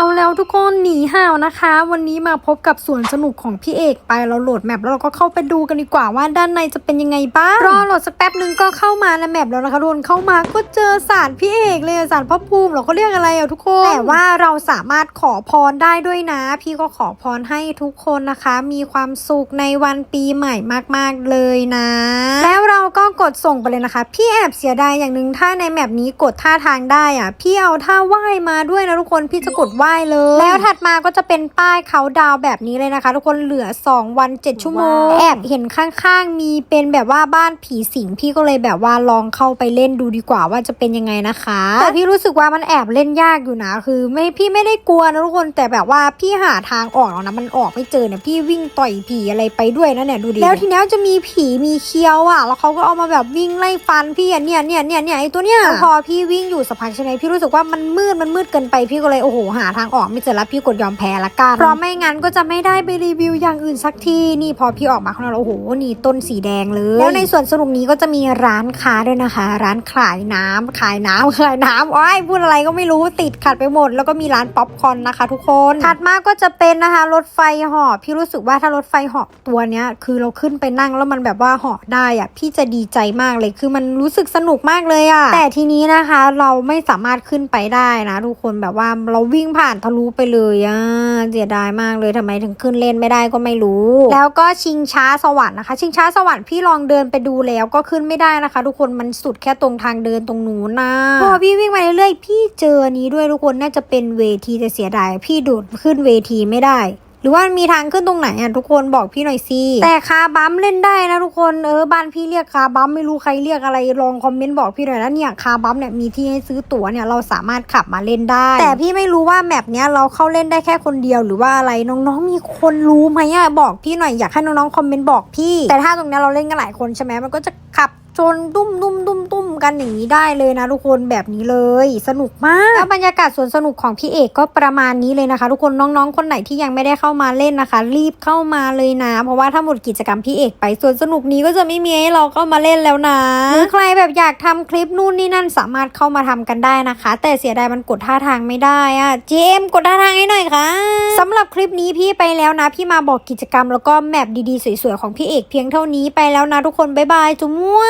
เอาแล้วทุกคนหนีห่าวนะคะ วันนี้มาพบกับสวนสนุกของพี่เอกไปเราโหลดแมปแล้วเราก็เข้าไปดูกันดีกว่าว่าด้านในจะเป็นยังไงบ้างรอโหลดสักแป๊บหนึ่งก็เข้ามาในแมปแล้วนะคะทุกคนเข้ามาก็เจอสารพี่เอกเลยสารพระภูมิเราเขาเรียกอะไรอะทุกคนแต่ว่าเราสามารถขอพรได้ด้วยนะ พี่ก็ขอพรให้ทุกคนนะคะ มีความสุขในวันปีใหม่มากๆเลยนะ แล้วเราก็กดส่งไปเลยนะคะ พี่แอบเสียดายอย่างหนึ่งถ้าในแมปนี้กดท่าทางได้อะพี่เอาท่าไหว้มาด้วยนะทุกคนพี่จะกดไหว้เลย แล้วถัดมาก็จะเป็นป้ายเขาดาวน์แบบนี้เลยนะคะ ทุกคนเหลือ 2 วัน 7 ชั่วโมง แอบเห็นข้างๆ มีเป็นแบบว่าบ้านผีสิง พี่ก็เลยแบบว่าลองเข้าไปเล่นดูดีกว่าว่าจะเป็นยังไงนะคะ แต่พี่รู้สึกว่ามันแอบเล่นยากอยู่นะ คือไม่พี่ไม่ได้กลัวนะทุกคนแต่แบบว่าพี่หาทางออกแล้วนะมันออกไม่เจอเนี่ยพี่วิ่งต่อยผีอะไรไปด้วยนะเนี่ยดูดิแล้วทีเนี้ยจะมีผีมีเคี้ยวอะ แล้วเขาก็เอามาแบบวิ่งไล่ฟันพี่อะเนี่ยเนี่ยเนี่ยเนี่ยไอตัวเนี้ยแล้วพอพี่วิ่งอยู่สักพักใช่ไหมพี่รู้สึกว่ามันมืดมันมืดเกินไปพี่ก็เลยโอ้โหหาทางออกไม่เจอแล้วพี่กดยอมแพ้ละกันเพราะไม่งั้นก็จะไม่ได้ไปรีวิวอย่างอื่นสักทีนี่พอพี่ออกมาข้างนอกแล้วโอ้โหนี่ต้นสีแดงเลย แล้วในส่วนสนุกนี้ก็จะมีร้านค้าด้วยนะคะ ร้านขายน้ำขายน้ำขายน้ำว้ายพูดอะไรก็ไม่รู้ติดขัดไปหมด แล้วก็มีร้านป๊อปคอร์นนะคะ ทุกคนถัดมาก็จะเป็นนะคะรถไฟเหาะพี่รู้สึกว่าถ้ารถไฟเหาะตัวเนี้ยคือเราขึ้นไปนั่งแล้วมันแบบว่าเหาะได้อะพี่จะดีใจมากเลยคือมันรู้สึกสนุกมากเลยอะแต่ทีนี้นะคะ เราไม่สามารถขึ้นไปได้นะทุกคนแบบว่าเราวิ่งผ่านทะลุไปเลยอะเสียดายมากเลยทำไมถึงขึ้นเล่นไม่ได้ก็ไม่รู้ แล้วก็ชิงช้าสวรรค์นะคะ ชิงช้าสวรรค์พี่ลองเดินไปดูแล้วก็ขึ้นไม่ได้นะคะ ทุกคนมันสุดแค่ตรงทางเดินตรงนู้นนะพอพี่วิ่งมาเรื่อยๆพี่เจอนี้ด้วยทุกคนน่าจะเป็นเวทีแต่เสียดายพี่โดดขึ้นเวทีไม่ได้ รือว่ามีทางขึ้นตรงไหนอะทุกคนบอกพี่หน่อยสิแต่คาบัมเล่นได้นะทุกคนเออบ้านพี่เรียกคาบัมไม่รู้ใครเรียกอะไรลองคอมเมนต์บอกพี่หน่อยนะเนี่ยคาบัมเนี่ยมีที่ให้ซื้อตั๋วเนี่ยเราสามารถขับมาเล่นได้ แต่พี่ไม่รู้ว่าแมปเนี้ยเราเข้าเล่นได้แค่คนเดียวหรือว่าอะไรน้องๆ มีคนรู้ไหมอะบอกพี่หน่อยอยากให้น้องๆคอมเมนต์บอกพี่ แต่ถ้าตรงเนี้ยเราเล่นกันหลายคนใช่ไหมมันก็จะขับจนตุ้มตุ้มตุ้มตุ้ม กันอย่างนี้ได้เลยนะทุกคนแบบนี้เลยสนุกมากแล้วบรรยากาศสวนสนุกของพี่เอกก็ประมาณนี้เลยนะคะ ทุกคนน้องๆ คนไหนที่ยังไม่ได้เข้ามาเล่นนะคะ รีบเข้ามาเลยนะ เพราะว่าถ้าหมดกิจกรรมพี่เอกไปสวนสนุกนี้ก็จะไม่มีให้เราเข้ามาเล่นแล้วนะหรือใครแบบอยากทำคลิปนู่นนี่นั่นสามารถเข้ามาทำกันได้นะคะ แต่เสียดายมันกดท่าทางไม่ได้อะเจมกดท่าทางให้หน่อยค่ะสำหรับคลิปนี้พี่ไปแล้วนะ พี่มาบอกกิจกรรมแล้วก็แมปดีๆสวยๆของพี่เอกเพียงเท่านี้ไปแล้วนะทุกคนบ๊ายบายจุ๊มั่ว